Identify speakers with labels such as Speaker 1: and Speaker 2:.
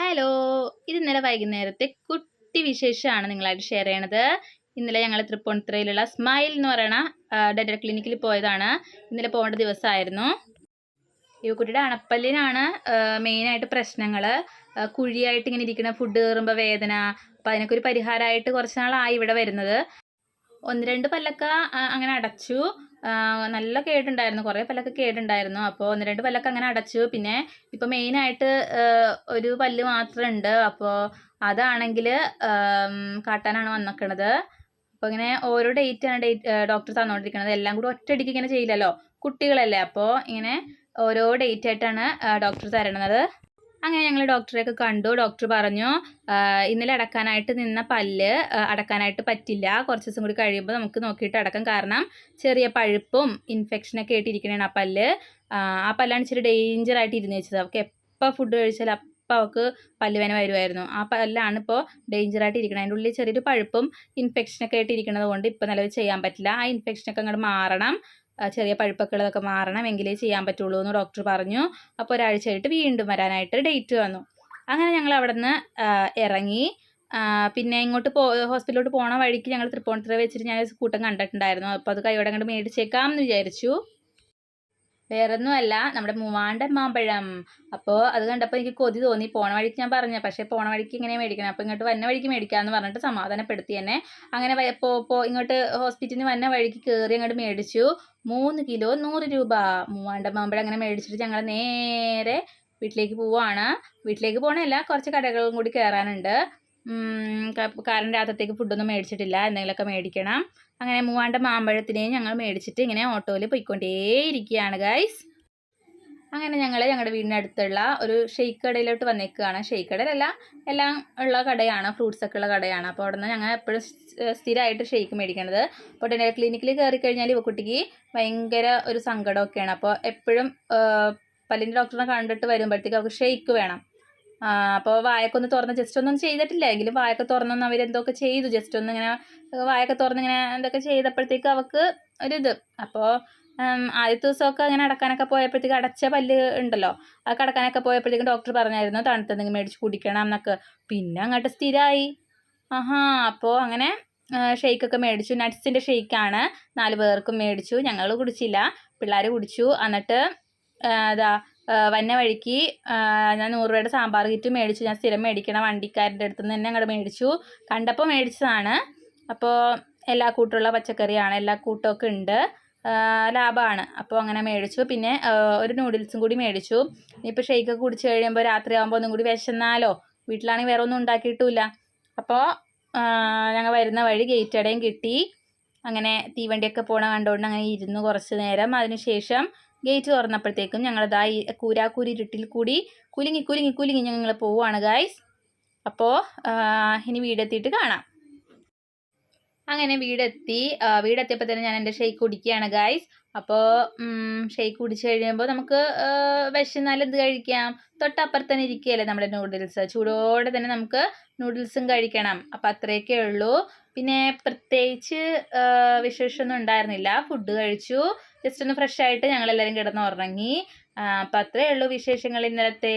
Speaker 1: Hello ഇന്നലെ വൈകുന്നേരത്തെ കുട്ടി വിശേഷമാണ് നിങ്ങളായിട്ട് ഷെയർ ചെയ്യണത്. ഇന്നലെ ഞങ്ങൾ തൃപ്പൂണിത്തുറയിലുള്ള സ്മൈൽ എന്ന് പറയുന്ന ഡെന്റൽ ക്ലിനിക്കിൽ പോയതാണ്. ഇന്നലെ പോകേണ്ട ദിവസമായിരുന്നു. ഈ കുട്ടിയുടെ അണപ്പല്ലിനാണ് മെയിനായിട്ട് പ്രശ്നങ്ങൾ കുഴിയായിട്ട് ഇങ്ങനെ ഇരിക്കുന്ന ഫുഡ് കയറുമ്പോൾ വേദന. അപ്പോൾ അതിനൊക്കെ ഒരു പരിഹാരമായിട്ട് കുറച്ച് നാളായി ഇവിടെ വരുന്നത്. ഒന്ന് രണ്ട് പല്ലൊക്കെ അങ്ങനെ അടച്ചു. നല്ല കേടുണ്ടായിരുന്നു. കുറേ പല്ലൊക്കെ കേടുണ്ടായിരുന്നു. അപ്പോൾ ഒന്ന് രണ്ട് പല്ലൊക്കെ അങ്ങനെ അടച്ചു. പിന്നെ ഇപ്പോൾ മെയിനായിട്ട് ഒരു പല്ല് മാത്രമേ ഉണ്ട് അപ്പോൾ അതാണെങ്കിൽ കാട്ടാനാണ് വന്നിക്കണത്. അപ്പോൾ ഇങ്ങനെ ഓരോ ഡേറ്റാണ് ഡേറ്റ് ഡോക്ടർ തന്നുകൊണ്ടിരിക്കുന്നത് എല്ലാം കൂടി ഒറ്റയടിക്ക് ഇങ്ങനെ ചെയ്യില്ലല്ലോ. കുട്ടികളല്ലേ. അപ്പോൾ ഇങ്ങനെ ഓരോ ഡേറ്റ് ആയിട്ടാണ് ഡോക്ടർ തരണത്. അങ്ങനെ ഞങ്ങൾ ഡോക്ടറെയൊക്കെ കണ്ടു. ഡോക്ടർ പറഞ്ഞു ഇന്നലെ അടക്കാനായിട്ട് നിന്ന പല്ല് അടക്കാനായിട്ട് പറ്റില്ല. കുറച്ച് ദിവസം കൂടി കഴിയുമ്പോൾ നമുക്ക് നോക്കിയിട്ട് അടക്കാം. കാരണം ചെറിയ പഴുപ്പും ഇൻഫെക്ഷനൊക്കെ ആയിട്ടിരിക്കണേണ് ആ പല്ല്. ആ, പല്ലാണ് ഇച്ചിരി ഡേഞ്ചർ ആയിട്ട് ഇരുന്ന് വെച്ചത്. അവൾക്ക് എപ്പോൾ ഫുഡ് കഴിച്ചാൽ അപ്പം അവൾക്ക് പല്ലുവേന വരുമായിരുന്നു ആ പല്ലാണ് ഇപ്പോൾ ഡേഞ്ചർ ആയിട്ട് ഇരിക്കുന്നത് അതിന്റെ ഉള്ളിൽ ചെറിയൊരു പഴുപ്പും ഇൻഫെക്ഷനൊക്കെ ആയിട്ട് ഇരിക്കുന്നത് കൊണ്ട് ഇപ്പോൾ നിലവിൽ ചെയ്യാൻ പറ്റില്ല. ആ ഇൻഫെക്ഷനൊക്കെ അങ്ങോട്ട് മാറണം. ചെറിയ പഴുപ്പക്കളൊക്കെ മാറണം എങ്കിലേ ചെയ്യാൻ പറ്റുള്ളൂ എന്ന് ഡോക്ടർ പറഞ്ഞു. അപ്പോൾ ഒരാഴ്ച ആയിട്ട് വീണ്ടും വരാനായിട്ട് ഡേറ്റ് വന്നു. അങ്ങനെ ഞങ്ങൾ അവിടെ നിന്ന് ഇറങ്ങി. പിന്നെ ഇങ്ങോട്ട് പോ ഹോസ്പിറ്റലിലോട്ട് പോണ വഴിക്ക് ഞങ്ങൾ തൃപ്പൂണിത്തുറ വെച്ചിട്ട് ഞാൻ കൂട്ടം കണ്ടിട്ടുണ്ടായിരുന്നു. അപ്പോൾ അത് കൈയോടെ അങ്ങോട്ട് മേടിച്ചേക്കാം എന്ന് വിചാരിച്ചു. വേറൊന്നുമല്ല നമ്മുടെ മൂവാണ്ടൻ മാമ്പഴം. അപ്പോൾ അത് കണ്ടപ്പോൾ എനിക്ക് കൊതി തോന്നി. പോണ വഴിക്ക് ഞാൻ പറഞ്ഞു പക്ഷേ പോണ വഴിക്ക് ഇങ്ങനെ മേടിക്കണം. അപ്പോൾ ഇങ്ങോട്ട് വന്ന വഴിക്ക് മേടിക്കാമെന്ന് പറഞ്ഞിട്ട് സമാധാനപ്പെടുത്തി എന്നെ. അങ്ങനെ ഇപ്പോൾ ഇങ്ങോട്ട് ഹോസ്പിറ്റലിൽ നിന്ന് വന്ന വഴിക്ക് കയറി അങ്ങോട്ട് മേടിച്ചു. മൂന്ന് കിലോ നൂറ് രൂപ. മൂവാണ്ടൻ മാമ്പഴം അങ്ങനെ മേടിച്ചിട്ട് ഞങ്ങൾ നേരെ വീട്ടിലേക്ക് പോവാണ്. വീട്ടിലേക്ക് പോകണമല്ല കുറച്ച് കടകളും കൂടി കയറാനുണ്ട്. കാരണം രാത്രത്തേക്ക് ഫുഡൊന്നും മേടിച്ചിട്ടില്ല. എന്തെങ്കിലുമൊക്കെ മേടിക്കണം. അങ്ങനെ മൂവാണ്ട മാമ്പഴത്തിനെയും ഞങ്ങൾ മേടിച്ചിട്ട് ഇങ്ങനെ ഓട്ടോയിൽ പോയിക്കൊണ്ടേയിരിക്കുകയാണ് ഗൈസ് അങ്ങനെ ഞങ്ങൾ ഞങ്ങളുടെ വീടിനടുത്തുള്ള ഒരു ഷെയ്ക്ക് കടയിലോട്ട് വന്നേക്കുകയാണ്. ഷെയ്ക്ക് കടയിലല്ല എല്ലാം ഉള്ള കടയാണ് ഫ്രൂട്ട്സ് ഒക്കെ ഉള്ള കടയാണ്. അപ്പോൾ അവിടെ നിന്ന് ഞങ്ങൾ എപ്പോഴും സ്ഥിരമായിട്ട് ഷെയ്ക്ക് മേടിക്കണത്. അപ്പോൾ ഡെന്റൽ ക്ലിനിക്കിൽ കയറി കഴിഞ്ഞാൽ ഇവ കുട്ടിക്ക് ഭയങ്കര ഒരു സങ്കടമൊക്കെയാണ്. അപ്പോൾ എപ്പോഴും പല്ലിന്റെ ഡോക്ടറിനെ കണ്ടിട്ട് വരുമ്പോഴത്തേക്ക് അവർക്ക് ഷെയ്ക്ക് വേണം. അപ്പോൾ വായൊക്കെ ഒന്ന് തുറന്ന് ജസ്റ്റ് ഒന്നും ചെയ്തിട്ടില്ല. എങ്കിലും വായൊക്കെ തുറന്നൊന്ന് അവരെന്തൊക്കെ ചെയ്തു? ജസ്റ്റ് ഒന്ന് ഇങ്ങനെ വായൊക്കെ തുറന്ന് ഇങ്ങനെ എന്തൊക്കെ ചെയ്തപ്പോഴത്തേക്ക് അവൾക്ക് ഒരിത്. അപ്പോൾ ആദ്യത്തെ ദിവസമൊക്കെ അങ്ങനെ അടക്കാനൊക്കെ പോയപ്പോഴത്തേക്ക് അടച്ച പല്ല് ഉണ്ടല്ലോ. അത് കടക്കാനൊക്കെ പോയപ്പോഴത്തേക്കും ഡോക്ടർ പറഞ്ഞായിരുന്നു തണുത്തെന്തെങ്കിലും മേടിച്ച് കുടിക്കണം എന്നൊക്കെ. പിന്നെ അങ്ങോട്ട് സ്ഥിരമായി ആഹാ അപ്പോൾ അങ്ങനെ ഷെയ്ക്കൊക്കെ മേടിച്ചു. നട്ട്സിന്റെ ഷെയ്ക്കാണ് നാല് പേർക്കും മേടിച്ചു. ഞങ്ങൾ കുടിച്ചില്ല. പിള്ളേർ കുടിച്ചു. എന്നിട്ട് ആ, വന്ന വഴിക്ക് ഞാൻ നൂറ് രൂപയുടെ സാമ്പാർ കിറ്റ് മേടിച്ചു. ഞാൻ സ്ഥിരം മേടിക്കണ വണ്ടിക്കാരുടെ അടുത്ത് നിന്ന് തന്നെ അങ്ങോട്ട് മേടിച്ചു. കണ്ടപ്പോൾ മേടിച്ചതാണ്. അപ്പോൾ എല്ലാ കൂട്ടുള്ള പച്ചക്കറിയാണ് എല്ലാ കൂട്ടമൊക്കെ ഉണ്ട്. ലാഭമാണ്. അപ്പോൾ അങ്ങനെ മേടിച്ചു. പിന്നെ ഒരു നൂഡിൽസും കൂടി മേടിച്ചു. ഇനിയിപ്പോൾ ഷെയ്ക്കൊക്കെ കുടിച്ച് കഴിയുമ്പോൾ രാത്രി ആകുമ്പോൾ ഒന്നും കൂടി വിശന്നാലോ? വീട്ടിലാണെങ്കിൽ വേറെ ഒന്നും ഉണ്ടാക്കിയിട്ടില്ല അപ്പോൾ ഞങ്ങൾ വരുന്ന വഴി ഗേറ്റടയും കിട്ടി. അങ്ങനെ തീവണ്ടിയൊക്കെ പോണ കണ്ടുകൊണ്ട് അങ്ങനെ ഇരുന്നു കുറച്ച് നേരം. അതിനുശേഷം ഗേറ്റ് തുറന്നപ്പോഴത്തേക്കും ഞങ്ങളിതാ ഈ കൂരാക്കൂരി ഇരുട്ടിൽ കൂടി കുലുങ്ങി കുലുങ്ങി കുലുങ്ങി ഞങ്ങൾ പോവുകയാണ് ഗായ്സ് അപ്പോൾ ഇനി വീടെത്തിയിട്ട് കാണാം. അങ്ങനെ വീടെത്തി വീടെത്തിയപ്പോൾ തന്നെ ഞാൻ എന്റെ ഷെയ്ക്ക് കുടിക്കുകയാണ് ഗായ്സ് അപ്പോൾ ഷെയ്ക്ക് കുടിച്ച് കഴിയുമ്പോൾ നമുക്ക് വിശന്നാൽ എന്ത് കഴിക്കാം? തൊട്ടപ്പുറത്ത് തന്നെ ഇരിക്കുകയല്ലേ നമ്മുടെ നൂഡിൽസ് ചൂടോടെ തന്നെ നമുക്ക് നൂഡിൽസും കഴിക്കണം. അപ്പോൾ അത്രയൊക്കെ ഉള്ളൂ. പിന്നെ പ്രത്യേകിച്ച് വിശേഷമൊന്നും ഉണ്ടായിരുന്നില്ല. ഫുഡ് കഴിച്ചു. ജസ്റ്റ് ഒന്ന് ഫ്രഷ് ആയിട്ട് ഞങ്ങളെല്ലാവരും കിടന്ന് ഉറങ്ങി അപ്പം അത്രയേ ഉള്ളൂ വിശേഷങ്ങൾ ഇന്നലത്തെ.